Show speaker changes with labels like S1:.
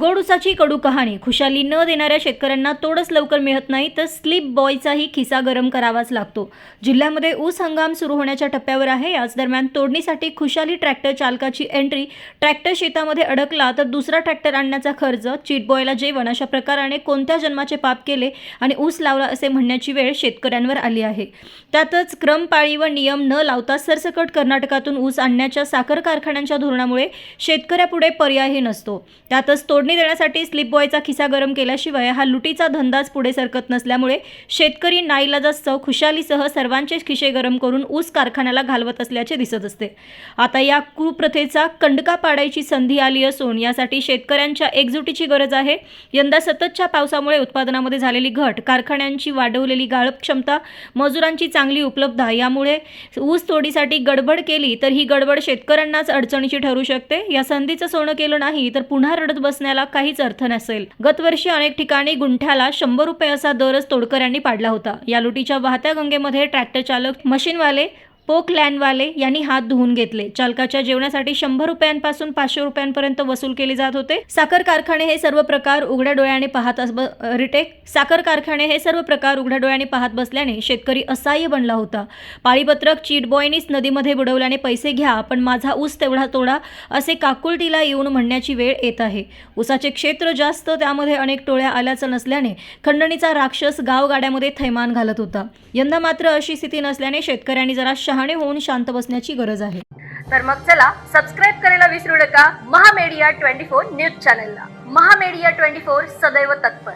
S1: गोड उसाची कडू कहाणी. खुशाली न देणाऱ्या शेतकऱ्यांना तोडच लवकर मिळत नाही तर स्लिप बॉयचाही खिसा गरम करावाच लागतो. जिल्ह्यामध्ये ऊस हंगाम सुरू होण्याच्या टप्प्यावर आहे. याच दरम्यान तोडणीसाठी खुशाली ट्रॅक्टर चालकाची एंट्री. ट्रॅक्टर शेतामध्ये अडकला तर दुसरा ट्रॅक्टर आणण्याचा खर्च. चिटबॉयला जेवण अशा प्रकाराने कोणत्या जन्माचे पाप केले आणि ऊस लावला असे म्हणण्याची वेळ शेतकऱ्यांवर आली आहे. त्यातच क्रमपाळी व नियम न लावता सरसकट कर्नाटकातून ऊस आणण्याच्या साखर कारखान्यांच्या धोरणामुळे शेतकऱ्यापुढे पर्यायही नसतो. त्यातच तोडणी देण्यासाठी स्लिप बॉयचा खिसा गरम केल्याशिवाय हा लुटीचा धंदाच पुढे सरकत नसल्यामुळे शेतकरी नाईलाजास्तव खुशालीसह सर्वांचे खिशे गरम करून ऊस कारखान्याला घालवत असल्याचे दिसत असते. आता या कुप्रथेचा कंडका पाडायची संधी आली असून यासाठी शेतकऱ्यांच्या एकजुटीची गरज आहे. यंदा सततच्या पावसामुळे उत्पादनामध्ये झालेली घट कारखान्यांची वाढवलेली गाळप क्षमता मजुरांची चांगली उपलब्धता यामुळे ऊस तोडीसाठी गडबड केली तर ही गडबड शेतकऱ्यांनाच अडचणीची ठरू शकते. या संधीचं सोनं केलं नाही तर पुन्हा रडत बसण्याला काहीच अर्थ नसेल. गतवर्षी अनेक ठिकाणी गुंठ्याला शंभर रुपये असा दरच तोडकऱ्यांनी पाडला होता. या लुटीच्या वाहत्या गंगेमध्ये ट्रॅक्टर चालक मशीनवाले पोक लँडवाले यांनी हात धुवून घेतले. चालकाच्या जेवणासाठी शंभर रुपयांपासून पाचशे रुपयांपर्यंत वसूल केले जात होते. साखर कारखाने हे सर्व प्रकार उघड्या डोळ्याने पाहत अस- ब- रिटेक. साखर कारखाने हे सर्व प्रकार उघड्या डोळ्याने पाहत बसल्याने शेतकरी असहाय्य बनला होता. पाळीपत्रक चीटबॉयनीच नदीमध्ये बुडवल्याने पैसे घ्या पण माझा ऊस तेवढा तोडा असे काकुलटीला येऊन म्हणण्याची वेळ येत आहे. ऊसाचे क्षेत्र जास्त त्यामध्ये अनेक टोळ्या आल्याचं नसल्याने खंडणीचा राक्षस गावगाड्यामध्ये थैमान घालत होता. यंदा मात्र अशी स्थिती नसल्याने शेतकऱ्यांनी जरा शहा शहाणे होऊन शांत बसण्याची गरज आहे.
S2: तर मग चला सबस्क्राईब करायला विसरू नका. महामेडिया ट्वेंटी फोर न्यूज चॅनलला. महामेडिया ट्वेंटी फोर सदैव तत्पर.